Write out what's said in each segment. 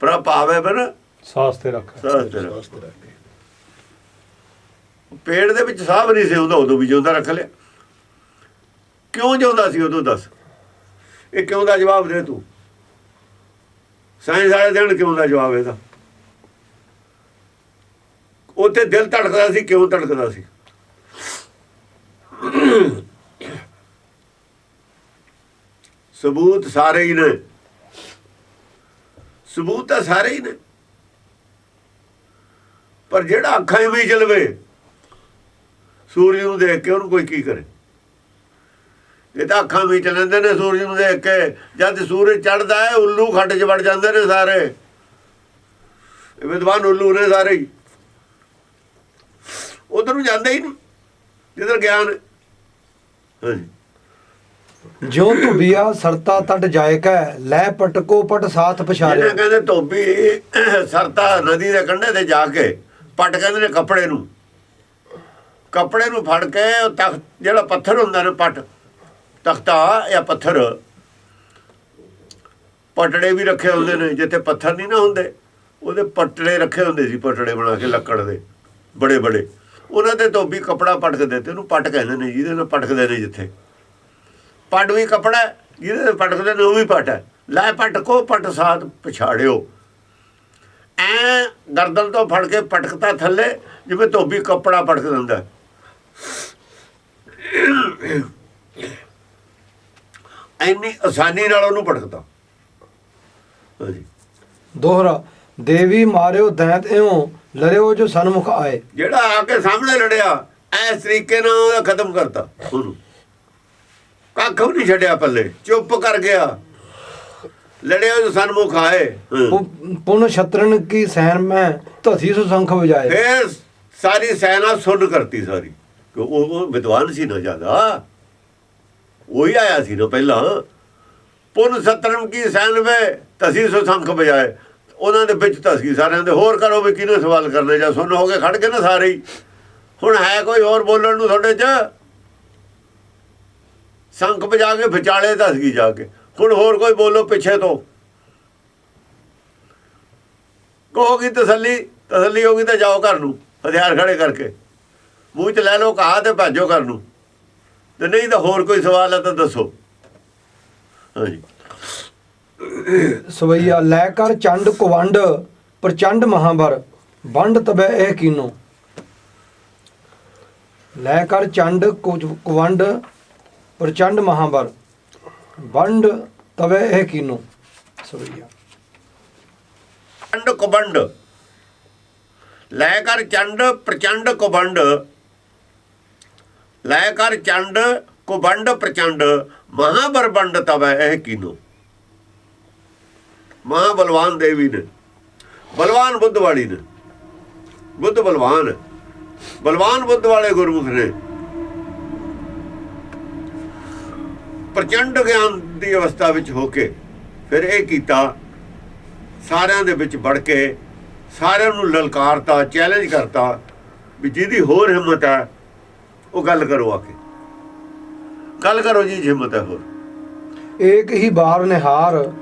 ਪ੍ਰਭ ਭਾਵੇ ਬਨ ਸਾਸ ਤੇ ਰੱਖ। ਸਾਹ ਤੇਰਾ ਪੇੜ ਦੇ ਵਿੱਚ ਸਾਹ ਨਹੀਂ ਸੀ ਹੁੰਦਾ ਉਦੋਂ ਵੀ ਜਿਉਂਦਾ ਰੱਖ ਲਿਆ। ਕਿਉਂ ਜਿਉਂਦਾ ਸੀ ਉਦੋਂ ਦੱਸ? ਇਹ ਕਿਉਂ ਦਾ ਜਵਾਬ ਦੇ ਤੂੰ? ਸਾਇੰਸ ਵਾਲੇ ਦੇਣ ਕਿਉਂ ਦਾ ਜਵਾਬ ਇਹਦਾ? ਉੱਥੇ ਦਿਲ ਧੜਕਦਾ ਸੀ ਕਿਉਂ ਧੜਕਦਾ ਸੀ? ਸਬੂਤ ਸਾਰੇ ਹੀ ਨੇ। ਸਬੂਤ ਤਾਂ ਸਾਰੇ ਹੀ ਨੇ। ਪਰ ਜਿਹੜਾ ਅੱਖਾਂ ਹੀ ਵੀ ਚਲਵੇ ਸੂਰਜ ਨੂੰ ਦੇਖ ਕੇ ਉਹਨੂੰ ਕੋਈ ਕੀ ਕਰੇ? ਇਹ ਤਾਂ ਅੱਖਾਂ ਵੀ ਚਲੰਦੇ ਨੇ ਸੂਰਜ ਨੂੰ ਦੇਖ ਕੇ। ਜਦ ਸੂਰਜ ਚੜਦਾ ਹੈ, ਉੱਲੂ ਖੱਡ 'ਚ ਵੜ ਜਾਂਦੇ ਨੇ ਸਾਰੇ। ਇਹ ਵਿਦਵਾਨ ਉੱਲੂ ਨੇ ਸਾਰੇ ਹੀ। ਉਧਰ ਨੂੰ ਜਾਂਦੇ ਹੀ ਨਹੀਂ, ਜਿੱਧਰ ਗਿਆਨ ਹੈ। ਹਾਂਜੀ। ਜੋ ਧੁਬੀਆ ਸਰਤਾ ਤਟ ਜਾਇਕੈ ਲੈ ਪਟਕੋ ਪਟ ਸਾਥ ਪਛਾਰੇ। ਜਿਹਨੇ ਕਹਿੰਦੇ ਧੋਬੀ, ਸਰਤਾ ਨਦੀ ਦੇ ਕੰਢੇ ਤੇ ਜਾ ਕੇ, ਪੱਟ ਕਹਿੰਦੇ ਨੇ ਕੱਪੜੇ ਨੂੰ। ਕੱਪੜੇ ਨੂੰ ਫੜ ਕੇ, ਉਹ ਤਖਤ, ਜਿਹੜਾ ਪੱਥਰ ਹੁੰਦਾ ਨੇ ਪੱਟ, ਤਖਤਾ ਜਾਂ ਪੱਥਰ, ਪਟੜੇ ਵੀ ਰੱਖੇ ਹੁੰਦੇ ਨੇ, ਜਿੱਥੇ ਪੱਥਰ ਨਹੀਂ ਨਾ ਹੁੰਦੇ, ਉਹਦੇ ਪਟੜੇ ਰੱਖੇ ਹੁੰਦੇ ਸੀ, ਪਟੜੇ ਬਣਾ ਕੇ ਲੱਕੜ ਦੇ ਬੜੇ ਬੜੇ ਉਹਨਾਂ ਦੇ ਧੋਬੀ ਕਪੜਾ ਪਟਕਦੇ ਤੇ ਉਹਨੂੰ ਪੱਟ ਕਹਿੰਦੇ ਨੇ ਜਿਹਦੇ ਨਾਲ ਪਟਕਦੇ ਨੇ ਜਿੱਥੇ। ਪੱਟ ਵੀ ਕਪੜਾ ਜਿਹਦੇ ਪਟਕਦੇ ਨੇ ਉਹ ਵੀ ਪੱਟ ਹੈ। ਲੈ ਪੱਟ ਕੋ ਪੱਟ ਸਾਥ ਪਛਾੜਿਓ। ਐ ਗਰਦਨ ਤੋਂ ਫੜ ਕੇ ਪਟਕਤਾ ਥੱਲੇ ਜਿਵੇਂ ਧੋਬੀ ਕੱਪੜਾ ਪਟਕ ਦਿੰਦਾ। ਇੰਨੀ ਆਸਾਨੀ ਨਾਲ ਉਹਨੂੰ ਪਟਕਦਾ ਹਾਂਜੀ। ਦੋਹਰਾ ਦੇਵੀ ਮਾਰਿਓ ਦੈਂਤ ਇਉ ਲਰਿਓ ਜੋ ਸਨਮੁਖ ਆਏ। ਜਿਹੜਾ ਆ ਕੇ ਸਾਹਮਣੇ ਲੜਿਆ ਐਸ ਤਰੀਕੇ ਨਾਲ ਖਤਮ ਕਰਤਾ ਉਹਨੂੰ। ਕੱਖ ਵੀ ਨਹੀਂ ਛੱਡਿਆ ਪੱਲੇ? ਚੁੱਪ ਕਰ ਗਿਆ। ਲੜਿਆ ਜੋ ਸਨਮੁਖ ਆਏ। ਪੁਨ ਛਤਰਨ ਕੀ ਸੈਨ ਮੈਂ ਧਸੀ ਸੁ ਸੰਖ ਵਜਾਏ। ਫੇਰ ਸਾਰੀ ਸੈਨਾ ਸੁਣ ਕਰਤੀ ਸਾਰੀ। ਕਿ ਉਹ ਵਿਦਵਾਨ ਸੀ ਨਾ ਜ਼ਿਆਦਾ। ਉਹੀ ਆਇਆ ਸੀ ਨਾ ਪਹਿਲਾਂ। ਪੁਨ ਸਤਰਮ ਕੀ ਸੈਨ ਵੇ ਤਸੀ ਸੋ ਸੰਖ ਬਜਾਏ ਉਹਨਾਂ ਦੇ ਵਿੱਚ ਤਸੀ ਸਾਰਿਆਂ ਦੇ। ਹੋਰ ਕਰੋ ਵੀ ਕਿਹਨੇ ਸਵਾਲ ਕਰਨੇ ਜਾਂ ਸੁਣ ਹੋ ਕੇ ਖੜ ਕੇ ਨਾ ਸਾਰੇ ਹੁਣ ਹੈ ਕੋਈ ਹੋਰ ਬੋਲਣ ਨੂੰ ਤੁਹਾਡੇ 'ਚ? ਸੰਖ ਵਜਾ ਕੇ ਵਿਚਾਲੇ ਦੱਸ ਗਈ ਜਾ ਕੇ। ਹੁਣ ਹੋਰ ਕੋਈ ਬੋਲੋ ਪਿੱਛੇ ਤੋਂ। ਕਹੋਗੀ ਤਸੱਲੀ ਤਸੱਲੀ ਹੋਗੀ ਤਾਂ ਜਾਓ ਘਰ ਨੂੰ, ਹਥਿਆਰ ਖੜੇ ਕਰਕੇ। ਮੂੰਹ ਚ ਲੈ ਲਓ ਕਹਾ ਤੇ ਭਾਜੋ ਘਰ ਨੂੰ। ਤੇ ਨਹੀਂ ਤਾਂ ਹੋਰ ਕੋਈ ਸਵਾਲ ਹੈ ਤਾਂ ਦੱਸੋ। ਹਾਂਜੀ। ਸਵਈਆ ਲੈ ਕਰ ਚੰਡ ਕੁਵੰਡ, ਪ੍ਰਚੰਡ ਮਹਾਬਰ ਵੰਡ ਤਬੈ ਇਹ ਕੀਨੋ। ਲੈ ਕਰ ਚੰਡ ਕੁਵੰਡ ਪ੍ਰਚੰਡ ਮਹਾਬਰ ਵੰਡ ਤਬੈ ਇਹ ਕੀਨੋ। ਸਵਈਆ ਚੰਡ ਕੁਬੰਡ ਲੈ ਕਰ ਚੰਡ ਪ੍ਰਚੰਡ ਕੁਬੰਡ ਲੈ ਕਰ ਚੰਡ ਕੁਬੰਡ ਪ੍ਰਚੰਡ। ਮਹਾਬਰ ਬੰਡ ਤਵੈ ਇਹ ਕੀਨੋ। ਮਹਾ ਬਲਵਾਨ ਦੇਵੀ ਨੇ। ਬਲਵਾਨ ਬੁੱਧ ਵਾਲੀ ਨੇ। ਬੁੱਧ ਬਲਵਾਨ। ਬਲਵਾਨ ਬੁੱਧ ਵਾਲੇ ਗੁਰਮੁਖ ਨੇ। ਪ੍ਰਚੰਡ ਗਿਆਨ ਦੀ ਅਵਸਥਾ ਵਿੱਚ ਹੋ ਕੇ ਫਿਰ ਇਹ ਕੀਤਾ ਸਾਰਿਆਂ ਦੇ ਵਿੱਚ ਵੜ ਕੇ ਸਾਰਿਆਂ ਨੂੰ ਲਲਕਾਰਤਾ ਚੈਲੰਜ ਕਰਤਾ ਵੀ ਜਿਹਦੀ ਹੋਰ ਹਿੰਮਤ ਹੈ ਉਹ ਗੱਲ ਕਰੋ ਆ ਕੇ। ਗੱਲ ਕਰੋ ਜੀ ਹਿੰਮਤ ਹੈ ਹੋਰ। ਏਕ ਹੀ ਬਾਰ ਨਿਹਾਰ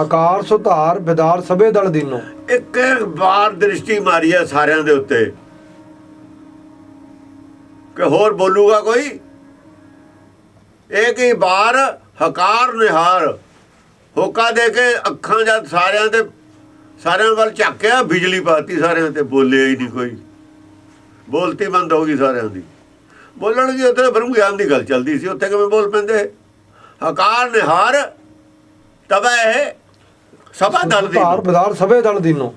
ਹਕਾਰ ਸੁਧਾਰ ਬਿਦਾਰ ਸਭੇ ਦਲ ਦੀਨੋ। ਇੱਕ ਵਾਰ ਦ੍ਰਿਸ਼ਟੀ ਮਾਰੀ ਹੈ ਸਾਰਿਆਂ ਦੇ ਉੱਤੇ। ਕਿ ਹੋਰ ਬੋਲੂਗਾ ਕੋਈ? ਇੱਕ ਹੀ ਵਾਰ ਹਕਾਰ ਨਿਹਾਰ। ਹੋਕਾ ਦੇ ਕੇ ਅੱਖਾਂ ਜਦ ਸਾਰਿਆਂ ਤੇ ਸਾਰਿਆਂ ਵੱਲ ਝਾਕਿਆ ਬਿਜਲੀ ਪਾਤੀ ਸਾਰਿਆਂ ਤੇ ਬੋਲਿਆ ਹੀ ਨਹੀਂ ਕੋਈ। ਬੋਲਤੀ ਬੰਦ ਹੋ ਗਈ ਸਾਰਿਆਂ ਦੀ। ਬੋਲਣ ਦੀ ਉੱਥੇ ਬ੍ਰਹਮ ਗਿਆਨ ਦੀ ਗੱਲ ਚੱਲਦੀ ਸੀ ਉੱਥੇ ਕਿਵੇਂ ਬੋਲ ਪੈਂਦੇ? ਹਕਾਰ ਨਿਹਾਰ ਤਬੈ ਇਹ ਸਭਾ ਦਲ ਦੀ ਬਿਦਾਰ ਸਭੇ ਦਲ ਦੀਨੋ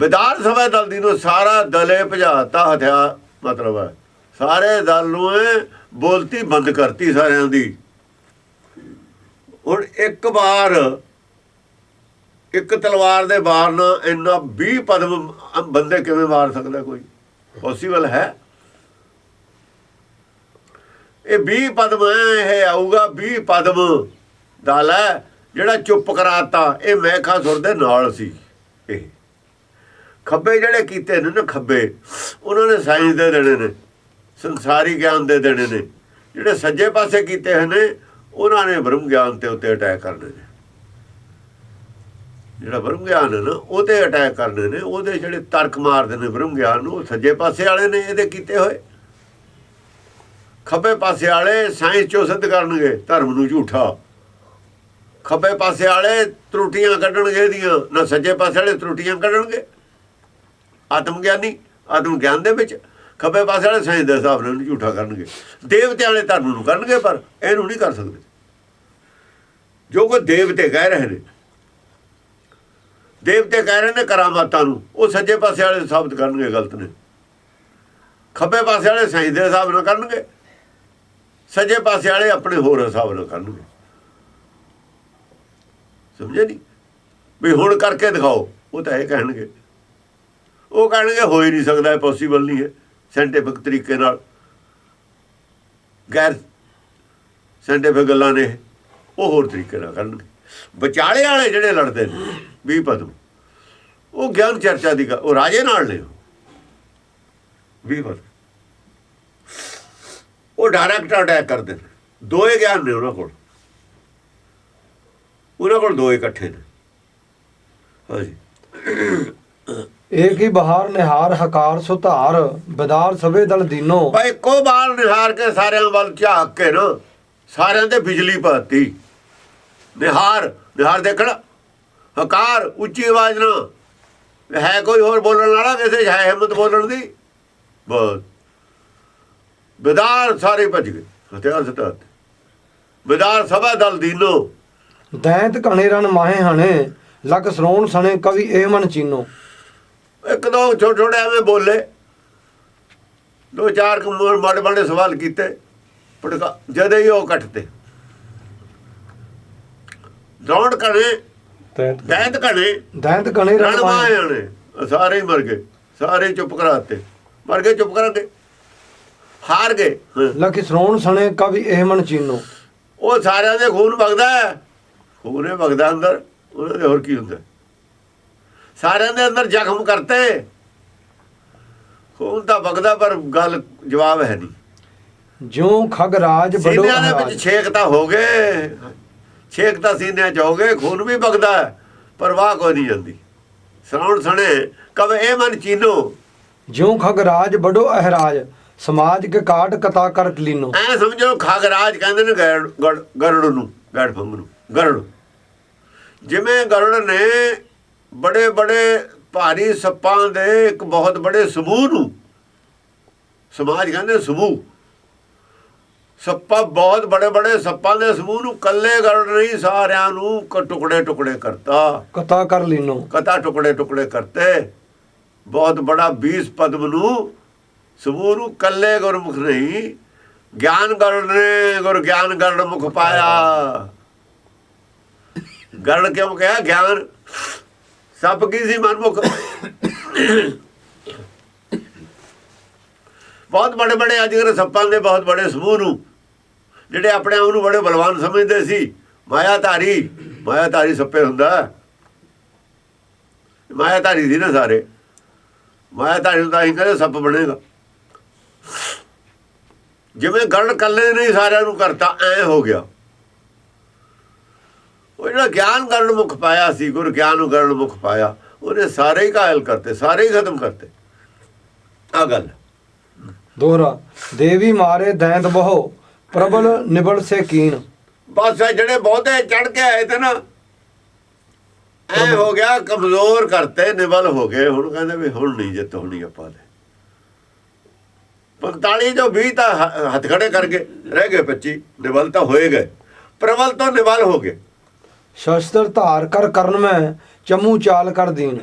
ਵਿਧਾਨ ਸਭਾ ਦਲ ਦੀ ਨੂੰ ਸਾਰਾ ਦਲੇ ਭਜਾਤਾ ਹਥਿਆਰ ਮਤਲਬ ਹੈ। ਸਾਰੇ ਦਲ ਨੂੰ ਇਹ ਬੋਲਤੀ ਬੰਦ ਕਰਤੀ ਸਾਰਿਆਂ ਦੀ। ਹੁਣ ਇੱਕ ਵਾਰ, ਇੱਕ ਤਲਵਾਰ ਦੇ ਵਾਰ ਨਾਲ ਇੰਨਾ 20 ਪਦਮ ਬੰਦੇ ਕਿਵੇਂ ਮਾਰ ਸਕਦਾ ਕੋਈ? ਪੋਸੀਬਲ ਹੈ? ਇਹ 20 ਪਦਮ ਹੈ ਇਹ ਆਊਗਾ 20 ਪਦਮ ਦਲ ਹੈ, ਜਿਹੜਾ ਚੁੱਪ ਕਰਾਤਾ। ਇਹ ਮੈਖਾ ਸੁਰ ਦੇ ਨਾਲ ਸੀ ਇਹ। ਖੱਬੇ ਜਿਹੜੇ ਕੀਤੇ ਨੇ ਨਾ, ਖੱਬੇ, ਉਹਨਾਂ ਨੇ ਸਾਇੰਸ ਦੇ ਦੇਣੇ ਨੇ। ਸੰਸਾਰੀ ਗਿਆਨ ਦੇ ਦੇਣੇ ਨੇ। ਜਿਹੜੇ ਸੱਜੇ ਪਾਸੇ ਕੀਤੇ ਹੋਏ ਉਹਨਾਂ ਨੇ ਬ੍ਰਹਮ ਗਿਆਨ ਤੇ ਉੱਤੇ ਅਟੈਕ ਕਰਨੇ ਨੇ। ਜਿਹੜਾ ਬ੍ਰਹਮ ਗਿਆਨ ਹੈ ਨਾ ਉਹਤੇ ਅਟੈਕ ਕਰਨੇ ਨੇ। ਉਹਦੇ ਜਿਹੜੇ ਤਰਕ ਮਾਰਦੇ ਨੇ ਬ੍ਰਹਮ ਗਿਆਨ ਨੂੰ, ਉਹ ਸੱਜੇ ਪਾਸੇ ਵਾਲੇ ਨੇ ਇਹਦੇ ਕੀਤੇ ਹੋਏ। ਖੱਬੇ ਪਾਸੇ ਵਾਲੇ ਸਾਇੰਸ ਚੋਂ ਸਿੱਧ ਕਰਨਗੇ, ਧਰਮ ਨੂੰ ਝੂਠਾ। ਖੱਬੇ ਪਾਸੇ ਵਾਲੇ ਤਰੁੱਟੀਆਂ ਕੱਢਣਗੇ ਇਹਦੀਆਂ, ਨਾ ਸੱਜੇ ਪਾਸੇ ਵਾਲੇ ਤਰੁੱਟੀਆਂ ਕੱਢਣਗੇ। ਆਤਮ ਗਿਆਨੀ ਆਤਮ ਗਿਆਨ ਦੇ ਵਿੱਚ। ਖੱਬੇ ਪਾਸੇ ਵਾਲੇ ਸਾਇੰਸ ਦੇ ਹਿਸਾਬ ਨਾਲ ਝੂਠਾ ਕਰਨਗੇ। ਦੇਵਤੇ ਵਾਲੇ ਧਰਮ ਨੂੰ ਕਰਨਗੇ, ਪਰ ਇਹਨੂੰ ਨਹੀਂ ਕਰ ਸਕਦੇ। ਜੋ ਕੋ ਦੇਵਤੇ ਕਹਿ ਰਹੇ ਨੇ, ਦੇਵਤੇ ਕਹਿ ਰਹੇ ਨੇ ਕਰਾਮਾਤਾਂ ਨੂੰ, ਉਹ ਸੱਜੇ ਪਾਸੇ ਵਾਲੇ ਸਾਬਤ ਕਰਨਗੇ, ਗਲਤ ਨੇ। ਖੱਬੇ ਪਾਸੇ ਵਾਲੇ ਸਹੀ ਦੇ ਹਿਸਾਬ ਨਾਲ ਕਰਨਗੇ, ਸੱਜੇ ਪਾਸੇ ਵਾਲੇ ਆਪਣੇ ਹੋਰ ਹਿਸਾਬ ਨਾਲ ਕਰਨਗੇ। ਸਮਝੇ ਨਹੀਂ? ਵੀ ਹੁਣ ਕਰਕੇ ਦਿਖਾਓ, ਉਹ ਤਾਂ ਇਹ ਕਹਿਣਗੇ। ਉਹ ਕਹਿਣਗੇ, ਹੋ ਹੀ ਨਹੀਂ ਸਕਦਾ, ਇਹ ਪੋਸੀਬਲ ਨਹੀਂ ਹੈ। ਸਾਇੰਟੀਫਿਕ ਤਰੀਕੇ ਨਾਲ। ਗੈਰ ਸਾਇੰਟੀਫਿਕ ਗੱਲਾਂ ਨੇ, ਉਹ ਹੋਰ ਤਰੀਕੇ ਨਾਲ ਕਰਨਗੇ। ਵਿਚਾਲੇ ਵਾਲੇ ਜਿਹੜੇ ਲੜਦੇ ਨੇ, ਵੀ ਪਦਮ, ਉਹ ਗਿਆਨ ਚਰਚਾ ਦੀ ਗੱਲ, ਉਹ ਰਾਜੇ ਨਾਲ ਨੇ ਵੀ ਪਦ ਉਹ ਡਾਇਰੈਕਟ ਅਟੈਕ ਕਰਦੇ ਨੇ। ਦੋਏ ਗਿਆਨ ਨੇ ਉਹਨਾਂ ਕੋਲ। ਉਹਨਾਂ ਕੋਲ ਦੋ ਇਕੱਠੇ ਨੇ। ਹਾਂਜੀ। ਏਕ ਹੀ ਬਹਾਰ ਨਿਹਾਰ ਹਕਾਰ ਸੁਧਾਰ ਬਿਦਾਰ ਸਵੇ ਦਲ ਦੀਨੋ। ਭਾਈ ਇੱਕੋ ਬਾਲ ਨਿਹਾਰ ਕੇ ਸਾਰਿਆਂ ਵੱਲ ਝਾਕ ਕੇ ਨਾ ਸਾਰਿਆਂ ਤੇ ਬਿਜਲੀ ਪਾਤੀ ਨਿਹਾਰ ਨਿਹਾਰ ਦੇਖਣਾ। ਹਕਾਰ ਉੱਚੀ ਆਵਾਜ਼ ਨਾਲ ਹੈ ਕੋਈ ਹੋਰ ਬੋਲਣ ਵਾਲਾ ਕਿਸੇ 'ਚ ਹੈ ਹਿੰਮਤ ਬੋਲਣ ਦੀ? ਬਸ। ਬਿਦਾਰ ਸਾਰੇ ਭੱਜ ਗਏ। ਹਥਿਆਰ ਸਟਾ ਬਿਦਾਰ ਸਭਾ ਦਲ ਦੀਨੋ। ਦੈਂਤ ਕਣੇ ਰਨ ਮਾਹੇ ਹਣੇ ਲਗ ਸਰੋਣ ਸਣੇ ਕਵੀ ਇਹ ਮਨ ਚੀਨੋ। ਇੱਕ ਦੋ ਛੋਟੇ ਛੋਟੇ ਐਵੇਂ ਬੋਲੇ। ਦੋ ਚਾਰ ਮੋੜ ਮਾੜੇ ਸਵਾਲ ਕੀਤੇ। ਪਟਕਾ ਜਦੇ ਹੀ ਉਹ ਕੱਟਤੇ। ਦੌੜ ਕਰੇ ਦੈਂਤ ਕਣੇ ਦੈਂਤ ਕਣੇ ਰਨ ਰਣ ਮਾਹੇ ਮਾਏ ਨੇ ਸਾਰੇ ਮਰ ਗਏ। ਸਾਰੇ ਚੁੱਪ ਕਰਾਤੇ। ਮਰ ਗਏ ਚੁੱਪ ਕਰਾਂਗੇ। ਹਾਰ ਗਏ। ਲਗ ਸਰੋਣ ਸਣੇ ਕਵੀ ਇਹ ਮਨ ਚੀਨੋ। ਉਹ ਸਾਰਿਆਂ ਦੇ ਖੂਨ ਵਗਦਾ ਖੂਨੇ ਵਗਦਾ ਅੰਦਰ। ਉਹਨਾਂ ਦੇ ਹੋਰ ਕੀ ਹੁੰਦਾ? ਸਾਰਿਆਂ ਦੇ ਅੰਦਰ ਜ਼ਖਮ ਕਰਤੇ। ਖੂਨ ਤਾਂ ਵਗਦਾ ਪਰ ਗੱਲ ਜਵਾਬ ਹੈ ਨਹੀਂ। ਜਿਉ ਖਗ ਰਾਜ ਬਡੋ ਸੀਨਿਆਂ ਦੇ। ਵਿੱਚ ਛੇਕ ਤਾਂ ਹੋ ਗਏ। ਛੇਕ ਤਾਂ ਸੀਨਿਆਂ 'ਚ ਹੋ ਗਏ ਖੂਨ ਵੀ ਵਗਦਾ ਹੈ ਪਰ ਵਾਹ ਕੋਈ ਨਹੀਂ ਜਾਂਦੀ। ਸੁਣਾਉਣ ਸਣੇ ਕਬ ਇਹ ਮਨ ਚੀਨੋ। ਜਿਉ ਖਗ ਰਾਜ ਬਡੋ ਅਹਰਾਜ ਸਮਾਜ ਕੇ ਕਾਟ ਕਤਾ ਕਰ ਲੀਨੋ। ਐ ਸਮਝੋ ਖਾਗਰਾਜ ਕਹਿੰਦੇ ਨੇ ਗਰੜ ਨੂੰ ਗੜ ਫੰਗ ਨੂੰ ਗਰੜ। ਜਿਵੇਂ ਗਰੜ ਨੇ ਬੜੇ ਬੜੇ ਭਾਰੀ ਸੱਪਾਂ ਦੇ ਇੱਕ ਬਹੁਤ ਬੜੇ ਸਮੂਹ ਨੂੰ ਸਮਾਜ ਕਹਿੰਦੇ ਸਮੂਹ ਸੱਪਾਂ ਬਹੁਤ ਬੜੇ ਬੜੇ ਸੱਪਾਂ ਦੇ ਸਮੂਹ ਨੂੰ ਕੱਲੇ ਗਰੜ ਨਹੀਂ ਸਾਰਿਆਂ ਨੂੰ ਟੁਕੜੇ ਟੁਕੜੇ ਕਰਤਾ। ਕਤਾ ਕਰ ਲੀਨੋ। ਕਥਾ ਟੁਕੜੇ ਟੁਕੜੇ ਕਰਤੇ। ਬਹੁਤ ਬੜਾ 20 ਪਦਮ ਨੂੰ ਸਮੂਹ ਨੂੰ ਕੱਲੇ ਗੁਰਮੁਖ ਨਹੀਂ ਗਿਆਨ ਗਰੜ ਨੇ ਗੁਰ ਗਿਆਨ ਗਰੜ ਮੁਖ ਪਾਇਆ। ਗਰੜ ਕਿਉਂ ਕਿਹਾ? ਗਿਆਨ ਸੱਪ ਕੀ ਸੀ ਮਨਮੁਖ? ਬਹੁਤ ਬੜੇ ਬੜੇ ਅੱਜ ਕੱਲ੍ਹ ਸੱਪਾਂ ਦੇ ਬਹੁਤ ਬੜੇ ਸਮੂਹ ਨੂੰ, ਜਿਹੜੇ ਆਪਣੇ ਆਪ ਨੂੰ ਬੜੇ ਬਲਵਾਨ ਸਮਝਦੇ ਸੀ। ਮਾਇਆਧਾਰੀ ਮਾਇਆਧਾਰੀ ਸੱਪੇ ਹੁੰਦਾ। ਮਾਇਆਧਾਰੀ ਸੀ ਨਾ ਸਾਰੇ। ਮਾਇਆਧਾਰੀ ਨੂੰ ਤਾਂ ਹੀ ਕਹਿੰਦੇ ਸੱਪ ਬਣੇਗਾ। ਜਿਵੇਂ ਗਰੜ ਕੱਲੇ ਨਹੀਂ ਸਾਰਿਆਂ ਨੂੰ ਕਰਤਾ, ਐ ਹੋ ਗਿਆ। ਉਹ ਜਿਹੜਾ ਗਿਆਨ ਗਰੜ ਮੁਖ ਪਾਇਆ ਸੀ ਗੁਰ ਗਿਆਨ ਨੂੰ ਗਰੜ ਮੁਖ ਪਾਇਆ। ਉਹਨੇ ਸਾਰੇ ਹੀ ਕਾਇਲ ਕਰਤੇ ਸਾਰੇ ਹੀ ਖਤਮ ਕਰਤੇ। ਆ ਗੱਲ ਦੋਹਰਾ ਦੇਵੀ ਮਾਰੇ ਦੈਂਤ ਬਹੁ ਪ੍ਰਬਲ ਨਿਬਲ ਸੇ ਕੀਨ ਬਸ ਜਿਹੜੇ ਬਹੁਤੇ ਚੜ ਕੇ ਆਏ ਤੇ ਨਾ ਐ ਹੋ ਗਿਆ ਕਮਜ਼ੋਰ ਕਰਤੇ ਨਿਵਲ ਹੋ ਗਏ। ਹੁਣ ਕਹਿੰਦੇ ਵੀ ਹੁਣ ਨਹੀਂ ਜਿੱਤ ਹੋਣੀ ਆਪਾਂ ਦੇ। 45 ਜੋ 20 ਤਾਂ ਹੱਥ ਖੜੇ ਕਰਕੇ ਰਹਿ ਗਏ 25 ਨਿਵਲ ਤਾਂ ਹੋਏ ਗਏ। ਪ੍ਰਬਲ ਤੋਂ ਨਿਵਲ ਹੋ ਗਏ। ਸ਼ਸਤਰ ਧਾਰ ਕਰ ਕਰਨ ਮੈਂ ਚਮੂ ਚਾਲ ਕਰ ਦੀਨ